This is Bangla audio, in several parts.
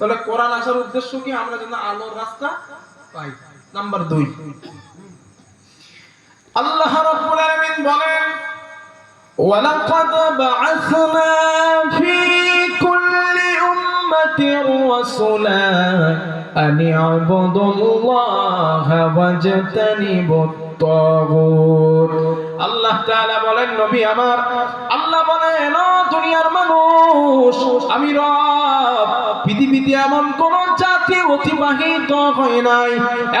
তাহলে কোরআন আসার উদ্দেশ্য কি? আমরা যেন আলোর রাস্তা পাই। নাম্বার দুই। আল্লাহ রাব্বুল আলামিন বলেন, ওয়ালাকাদ বাআসনা ফি কুল্লি উম্মাতির রাসূলা আন ইয়াবুদুল্লাহ ওয়াজতানিবুত তাগুত আল্লাহ তাআলা বলেন, নবী আমার, আল্লাহ বলেন দুনিয়ার মানুষ, আমি রব পৃথিবীতে এমন কোন জাতি অতিবাহিত হয় নাই,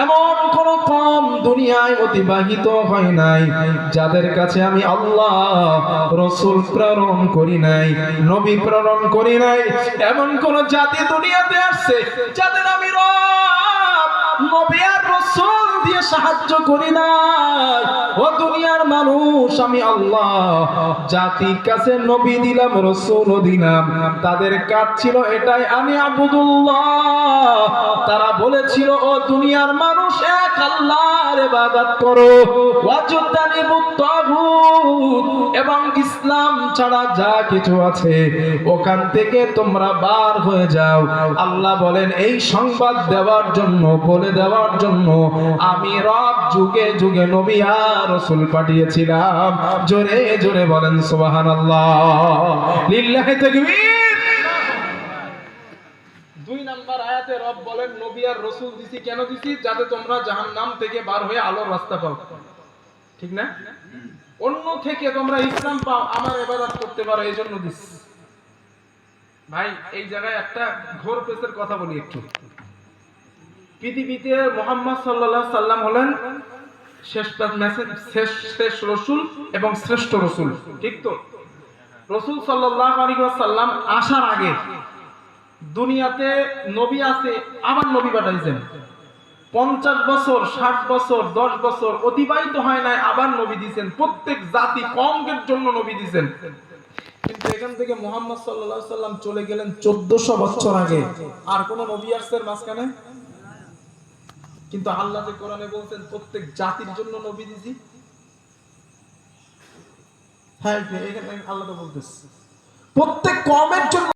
এমন কোন কম দুনিয়ায় অতিবাহিত হয় নাই, যাদের কাছে আমি আল্লাহ, রসুল প্রেরণ করি নাই, নবী প্রেরণ করি নাই, এমন কোন জাতি দুনিয়াতে আসছে যাদের সাহায্য করি নাই। ও দুনিয়ার মানুষ, আমি আল্লাহ। জাতির কাছে নবী দিলাম রসুল দিলাম। তাদের কাজ ছিল এটাই, আমি আবুদুল্লাহ। তারা বলেছিল, ও দুনিয়ার মানুষ, এক আল্লাহর ইবাদত করো। এবং ইসলাম ছাড়া যা কিছু আছে, ওখান থেকে তোমরা বার হয়ে যাও। আল্লাহ বলেন, এই সংবাদ দেওয়ার জন্য, বলে দেওয়ার জন্য আমি রব যুগে যুগে নবী আর রাসূল পাঠিয়েছিলাম। জোরে জোরে বলেন, সুবহানাল্লাহ। লিল্লাহি তাকবীর। দুই নাম্বার আয়াতে রব বলেন, নবী আর রাসূল দিছি কেন দিছি? যাতে তোমরা জাহান নাম থেকে বার হয়ে আলোর রাস্তা পাও। ঠিক না? অন্য থেকে তোমরা ইসলাম পাও, আমার ইবাদত করতে পারো এই জন্য দিছি ভাই, এই জায়গায় একটা ঘোর পেসের কথা বলি একটু। পৃথিবীতে মোহাম্মদ সাল্লাল্লাহু সাল্লাম হলেন শেষ শেষ শেষ রসুল এবং শ্রেষ্ঠ রসুল। ঠিক তো? রসুল সাল্লাল্লাহু আলাইহি সাল্লাম আসার আগে দুনিয়াতে নবী আছে, আবার নবী পাঠাইছেন। পঞ্চাশ বছর, ষাট বছর, দশ বছর অতিবাহিত হয় নাই, আবার নবী দিছেন। প্রত্যেক জাতি কমের জন্য নবী দিছেন। কিন্তু এখান থেকে মোহাম্মদ আলাইহি সাল্লাম চলে গেলেন চোদ্দশো বছর আগে। আর কোন নবী আসছেন মাঝখানে? কিন্তু আল্লাহ যে কোরআনে বলছেন, প্রত্যেক জাতির জন্য নবী দিছি। হ্যাঁ এখানে আল্লাহ বলতেছে। প্রত্যেক কমের জন্য